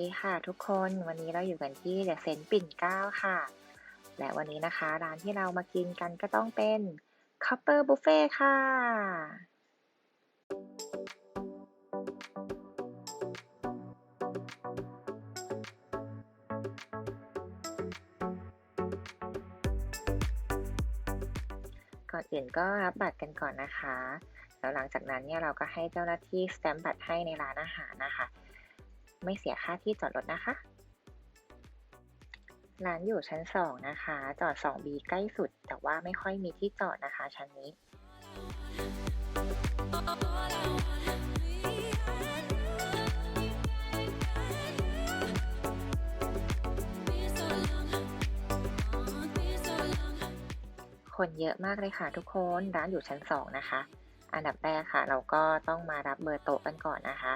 ดีค่ะทุกคนวันนี้เราอยู่กันที่เดอะเซนปิ่นเกล้าค่ะ และวันนี้นะคะ ร้านที่เรามากินกันก็ต้องเป็นคัพเปอร์บุฟเฟ่ค่ะก่อนอื่นก็รับบัตรกันก่อนนะคะ แล้วหลังจากนั้นเนี่ยเราก็ให้เจ้าหน้าที่สแตมป์บัตรให้ในร้านอาหารนะคะ ไม่เสียค่าที่จอดรถนะคะ ร้านอยู่ชั้น 2 นะคะ จอด 2B ใกล้สุด แต่ว่าไม่ค่อยมีที่จอดนะคะ ชั้นนี้คนเยอะมากเลยค่ะทุกคน ร้านอยู่ชั้น 2 นะคะ อันดับแรกค่ะ เราก็ต้องมารับเบอร์โต๊ะกันก่อนนะคะ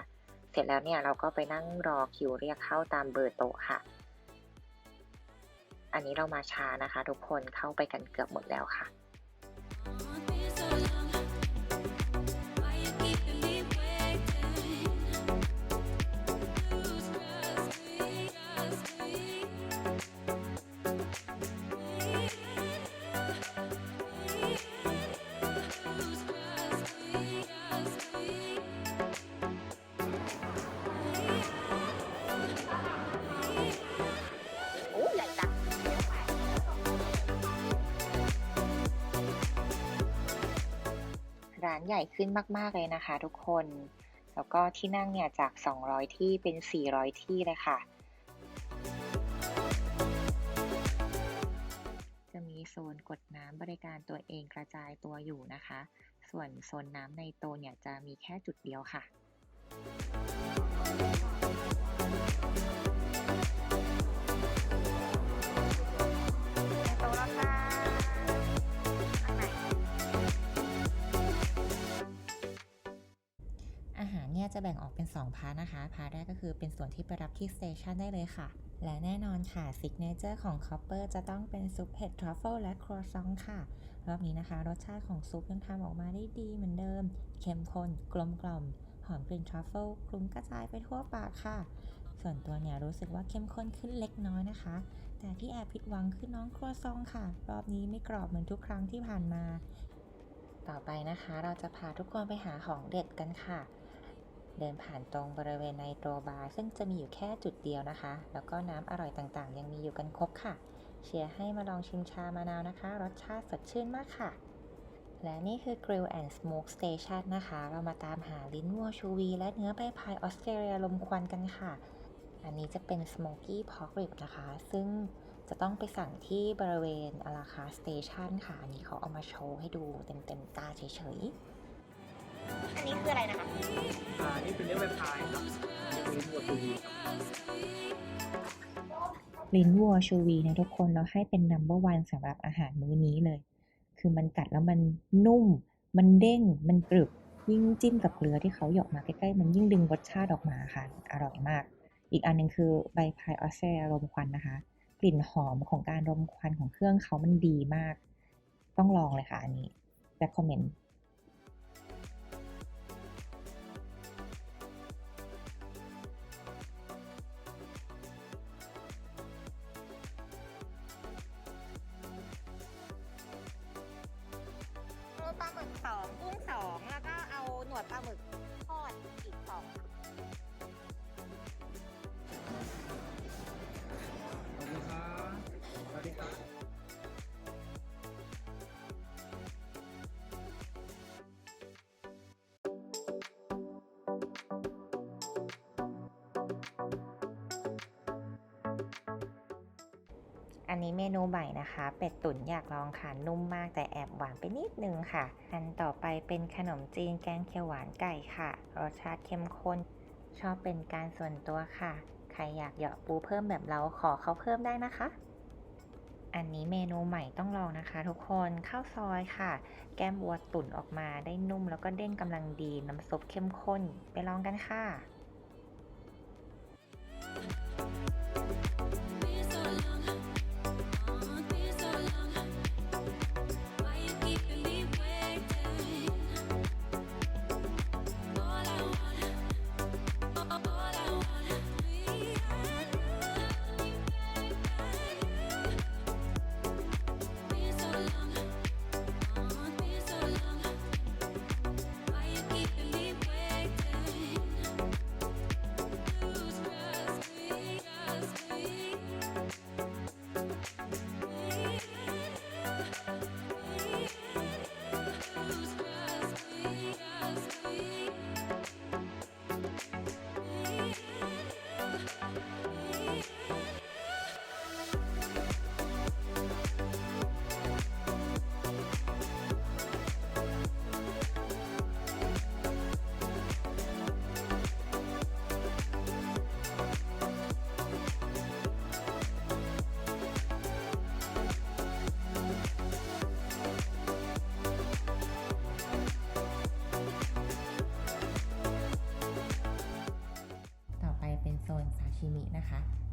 เสร็จแล้วเนี่ยเราก็ไปนั่งรอคิวเรียกเข้าตามเบอร์โต๊ะค่ะ อันนี้เรามาช้านะคะ ทุกคนเข้าไปกันเกือบหมดแล้วค่ะานใหญ่ขึ้นมาก ๆ เลยนะคะทุกคน แล้วก็ที่นั่งเนี่ยจาก 200 ที่เป็น 400 ที่เลยค่ะ จะมีโซนกดน้ำบริการตัวเองกระจายตัวอยู่นะคะ ส่วนโซนน้ำในโตเนี่ยจะมีแค่จุดเดียวค่ะ เนี่ยจะแบ่งออกเป็น 2 พาร์ทนะคะ พาร์ทแรกก็คือเป็นส่วนที่ไปรับที่สเตชันได้เลยค่ะ และแน่นอนค่ะซิกเนเจอร์ของคอปเปอร์จะต้องเป็นซุปเห็ดทรัฟเฟิลและครัวซองค่ะ รอบนี้นะคะ รสชาติของซุปยังทำออกมาได้ดีเหมือนเดิม เข้มข้นกลมกล่อม หอมกลิ่นทรัฟเฟิลคลุ้งกระจายไปทั่วปากค่ะ ส่วนตัวเนี่ยรู้สึกว่าเข้มข้นขึ้นเล็กน้อยนะคะ แต่ที่แอบผิดหวังคือน้องครัวซองค่ะ รอบนี้ไม่กรอบเหมือนทุกครั้งที่ผ่านมา ต่อไปนะคะ เราจะพาทุกคนไปหาของเด็ดกันค่ะ เดินผ่านตรงบริเวณไนโตรบาร์ซึ่งจะมีอยู่แค่จุดเดียวนะคะ แล้วก็น้ำอร่อยต่างๆ ยังมีอยู่กันครบค่ะ เชียร์ให้มาลองชิมชามะนาวนะคะ รสชาติสดชื่นมากค่ะ และนี่คือ Grill and Smoke Station นะคะ เรามาตามหาลิ้นวัวชูวี และเนื้อใบพายออสเตรเลียลมควันกันค่ะ อันนี้จะเป็น Smoky Pork Rib นะคะ ซึ่งจะต้องไปสั่งที่บริเวณอาราคาสเตชันค่ะ อันนี้เขาเอามาโชว์ให้ดูเต็มๆตาเฉยๆ อันนี้คืออะไรนะคะ นี่เป็นเนื้อใบพายครับเป็นหัวตูวีครับลิ้นวัวชูวีนะทุกคนเราให้เป็น number one สำหรับอาหารมื้อนี้เลย คือมันกัดแล้วมันนุ่ม มันเด้ง มันกรึบ ยิ่งจิ้มกับเกลือที่เขาหยอกมาใกล้ๆ มันยิ่งดึงรสชาติออกมาค่ะ อร่อยมาก อีกอันหนึงคือใบพายออสเตรเลียรมควันนะคะ กลิ่นหอมของการรมควันของเครื่องเขามันดีมาก ต้องลองเลยค่ะอันนี้ recommend ปลาหมึกสองกุ้งสองแล้วก็เอาหนวดปลาหมึกทอดอีกสอง อันนี้เมนูใหม่นะคะ เป็ดตุ๋นอยากลองค่ะนุ่มมากแต่แอบหวานไปนิดนึงค่ะ อันต่อไปเป็นขนมจีนแกงเขียวหวานไก่ค่ะ รสชาติเข้มข้น ชอบเป็นการส่วนตัวค่ะ ใครอยากเหยาะปูเพิ่มแบบเราขอเขาเพิ่มได้นะคะอันนี้เมนูใหม่ต้องลองนะคะ ทุกคนข้าวซอยค่ะ แก้มวัวตุ๋นออกมาได้นุ่มแล้วก็เด้งกำลังดีน้ำซุปเข้มข้น ไปลองกันค่ะ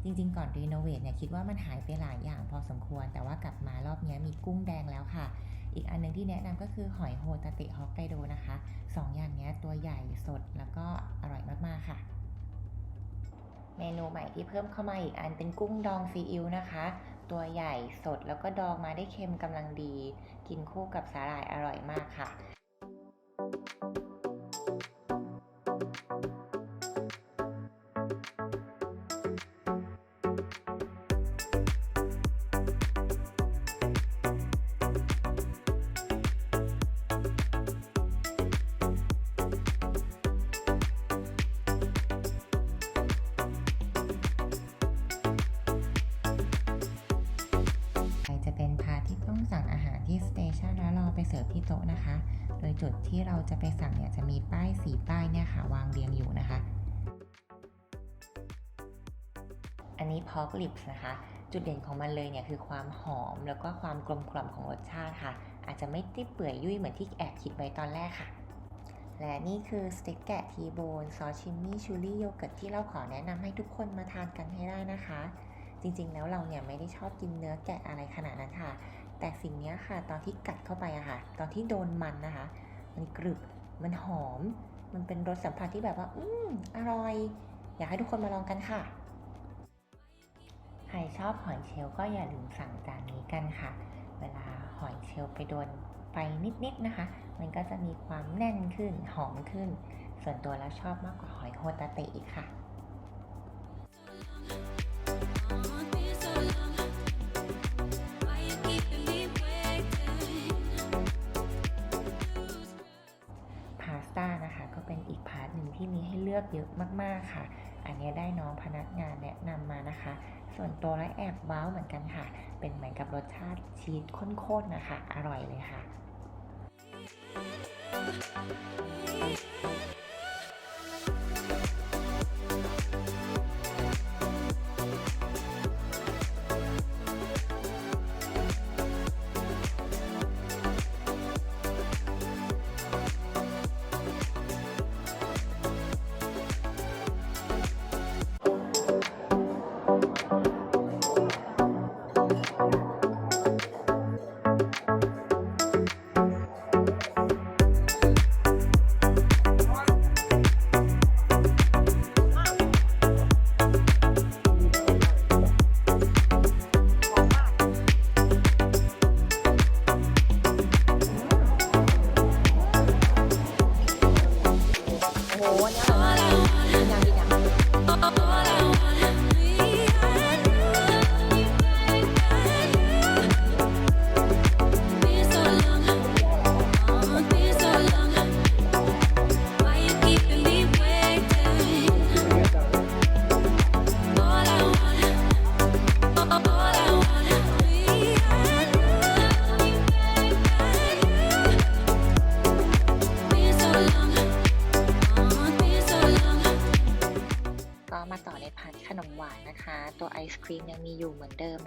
จริงๆ ก่อนรีโนเวทเนี่ยคิดว่ามันหายไปหลายอย่างพอสมควร แต่ว่ากลับมารอบนี้มีกุ้งแดงแล้วค่ะ อีกอันหนึงที่แนะนำก็คือหอยโฮตาเตะฮอกไกโดนะคะสองอย่างนี้ตัวใหญ่สดแล้วก็อร่อยมากๆค่ะเมนูใหม่ที่เพิ่มเข้ามาอีกอันเป็นกุ้งดองซีอิ๊วนะคะ ตัวใหญ่สดแล้วก็ดองมาได้เค็มกำลังดี กินคู่กับสาหร่ายอร่อยมากค่ะ จุดที่เราจะไปสั่งเนี่ยจะมีป้ายสีป้ายเนี่ยค่ะวางเรียงอยู่นะคะ อันนี้พอกลิปส์นะคะ จุดเด่นของมันเลยเนี่ยคือความหอมแล้วก็ความกลมกล่อมของรสชาติค่ะ อาจจะไม่ได้เปื่อยยุ่ยเหมือนที่แอบคิดไว้ตอนแรกค่ะและนี่คือสเต็กแกะทีโบนซอสชิมมี่ชูรี่โยเกิร์ตที่เราขอแนะนำให้ทุกคนมาทานกันให้ได้นะคะ จริงๆแล้วเราเนี่ยไม่ได้ชอบกินเนื้อแกะอะไรขนาดนั้นค่ะ แต่สิ่งนี้ค่ะตอนที่กัดเข้าไปอะค่ะ ตอนที่โดนมันนะคะ มันกรึบมันหอม มันเป็นรสสัมผัสที่แบบว่า อืมอร่อย อยากให้ทุกคนมาลองกันค่ะ ใครชอบหอยเชลล์ก็อย่าลืมสั่งจานนี้กันค่ะ เวลาหอยเชลล์ไปโดนไฟนิดๆนะคะ มันก็จะมีความแน่นขึ้นหอมขึ้น ส่วนตัวแล้วชอบมากกว่าหอยโฮตาเตะอีกค่ะ ลือกเยอะมากๆค่ะ อันนี้ได้น้องพนักงานแนะนำมานะคะ ส่วนตัวและแอบว้าวเหมือนกันค่ะ เป็นเหมือนกับรสชาติชีสข้นๆนะคะ อร่อยเลยค่ะ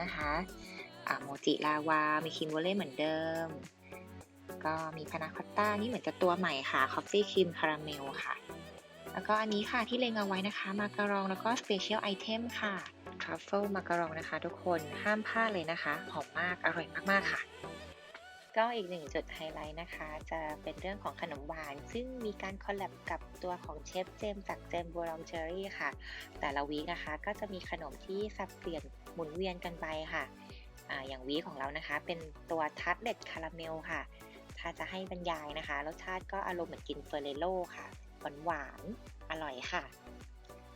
นะคะโมจิลาวา มีคินวอลเล่เหมือนเดิม ก็มีพานาคอตต้า นี่เหมือนจะตัวใหม่ค่ะ คอฟฟี่ครีมคาราเมลค่ะ แล้วก็อันนี้ค่ะที่เลงเอาไว้นะคะ มาการองแล้วก็สเปเชียลไอเทมค่ะทรัฟเฟิลมาการองนะคะ ทุกคน ห้ามพลาดเลยนะคะ หอมมาก อร่อยมาก ๆ ค่ะ ก็อีกหนึ่งจุดไฮไลท์นะคะ จะเป็นเรื่องของขนมหวาน ซึ่งมีการคอลแลบกับตัวของเชฟเจมจากเจมบัวลองเชอรี่ค่ะ แต่ละวีนะคะ ก็จะมีขนมที่สับเปลี่ยนหมุนเวียนกันไปค่ะออย่างวีของเรานะคะ เป็นตัวทัตเด็ดคาราเมลค่ะ ถ้าจะให้บรรยายนะคะ รสชาติก็อารมณ์เหมือนกินเฟอร์เรโลค่ะหวานหวานอร่อยค่ะ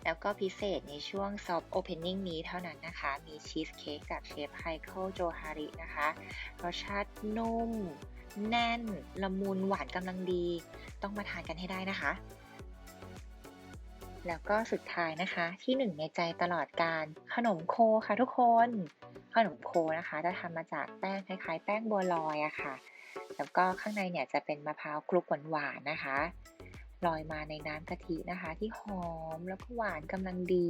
แล้วก็พิเศษในช่วงซอฟต์โอเพนนิ่งนี้เท่านั้นนะคะ มีชีสเค้กจากเชฟไฮเคิลโจฮารินะคะ รสชาตินุ่ม แน่น ละมุนหวานกำลังดี ต้องมาทานกันให้ได้นะคะ แล้วก็สุดท้ายนะคะที่หนึ่งในใจตลอดการขนมโคค่ะทุกคน ขนมโคนะคะจะทำมาจากแป้งคล้ายๆ แป้งบัวลอยอะค่ะ แล้วก็ข้างในเนี่ยจะเป็นมะพร้าวคลุกหวานๆนะคะ ลอยมาในน้ำกะทินะคะ ที่หอมแล้วก็หวานกำลังดี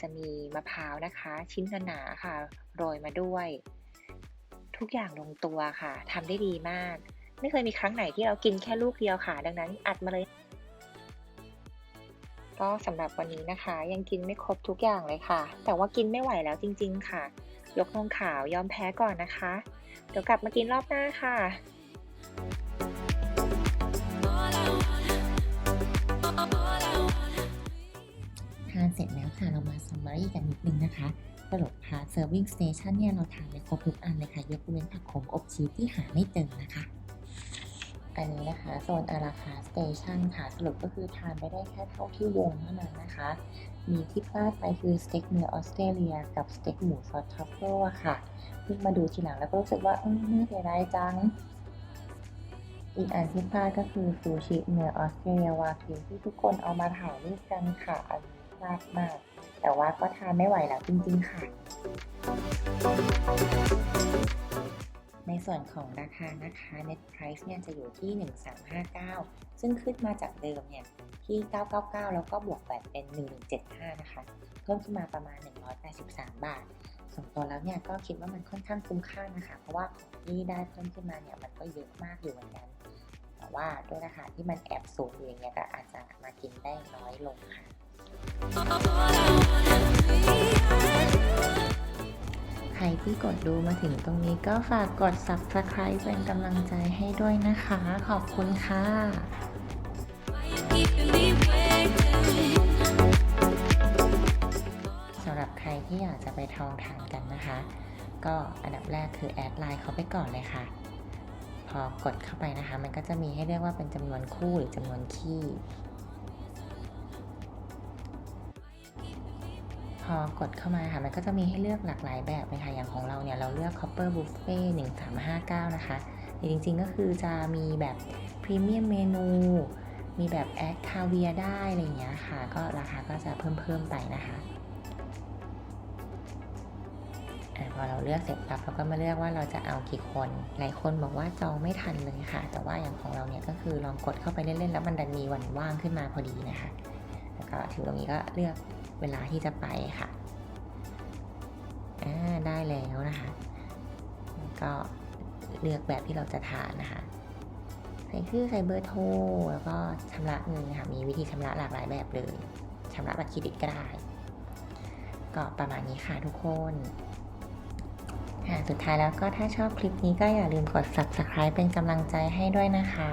จะมีมะพร้าวนะคะ ชิ้นหนาๆค่ะ โรยมาด้วย ทุกอย่างลงตัวค่ะทำได้ดีมาก ไม่เคยมีครั้งไหนที่เรากินแค่ลูกเดียวค่ะ ดังนั้นอัดมาเลย ก็สำหรับวันนี้นะคะ ยังกินไม่ครบทุกอย่างเลยค่ะ แต่ว่ากินไม่ไหวแล้วจริง ๆ ค่ะ ยกธงขาวยอมแพ้ก่อนนะคะ เดี๋ยวกลับมากินรอบหน้าค่ะ เรามาซัมมารีกันนิดนึงนะคะสรุปพาเซิร์วิงสเตชันเนี่ยเราทานไปครบทุกอันเลยค่ะยกเว้นผักขมอบชีสที่หาไม่เจอนะคะ อันนี้นะคะโซนอาราคาสเตชันค่ะสรุปก็คือทานไปได้แค่เท่าที่วงเท่านั้นนะคะ มีที่พลาดไปคือสเต็กเนื้อออสเตรเลียกับสเต็กหมูซอสทัฟเฟิลอะค่ะเพิ่งมาดูทีหลังแล้วก็รู้สึกว่าเออน่าเสียดายจังอีกอันที่พลาดก็คือซูชิเนื้อออสเตรเลียวากิวที่ทุกคนเอามาถ่ายรูปกันค่ะอันนี้พลาดมาก แต่ว่าก็ทานไม่ไหวแล้วจริง ๆ ค่ะ ในส่วนของราคานะคะ net price เนี่ยจะอยู่ที่ 1359 ซึ่งขึ้นมาจากเดิมเนี่ยที่ 999 แล้วก็บวกแบบเป็น 1175 นะคะ เพิ่มขึ้นมาประมาณ 183 บาทส่วนตัวแล้วเนี่ยก็คิดว่ามันค่อนข้างคุ้มค่านะคะ เพราะว่าของที่ได้เพิ่มขึ้นมาเนี่ยมันก็เยอะมากอยู่เหมือนกัน แต่ว่าด้วยราคาที่มันแอบสูงอยู่อย่างเงี้ยก็อาจจะมากินได้น้อยลงค่ะ ใครที่กดดูมาถึงตรงนี้ก็ฝากกด subscribe เป็นกำลังใจให้ด้วยนะคะ ขอบคุณค่ะสำหรับใครที่อยากจะไปทองทานกันนะคะ ก็อันดับแรกคือแอดไลน์เขาไปก่อนเลยค่ะ พอกดเข้าไปนะคะ มันก็จะมีให้เรียกว่าเป็นจำนวนคู่หรือจำนวนคี่ อกดเข้ามาค่ะ มันก็จะมีให้เลือกหลากหลายแบบเลยค่ะ อย่างของเราเนี่ย เราเลือก Copper Buffet 1359 นะคะจริงๆ ก็คือจะมีแบบพรีเมียมเมนู มีแบบแอดคาเวียได้อะไรอย่างเงี้ยค่ะ ก็ราคาก็จะเพิ่มเพิ่มๆไปนะคะอะพอเราเลือกเสร็จปั๊บเราก็มาเลือกว่าเราจะเอากี่คน หลายคนบอกว่าจองไม่ทันเลยค่ะ แต่ว่าอย่างของเราเนี่ยก็คือลองกดเข้าไปเล่นๆ แล้วมันดันมีวันว่างขึ้นมาพอดีนะคะ แล้วก็ถึงตรงนี้ก็เลือก เวลาที่จะไปค่ะได้แล้วนะคะ ก็เลือกแบบที่เราจะทานนะคะใส่ชื่อใส่เบอร์โทรแล้วก็ชำระเงินค่ะ มีวิธีชำระหลากหลายแบบเลยชำระบัตรเครดิตก็ได้ก็ประมาณนี้ค่ะทุกคนอ่าสุดท้ายแล้วก็ถ้าชอบคลิปนี้ก็อย่าลืมกด subscribe เป็นกำลังใจให้ด้วยนะคะ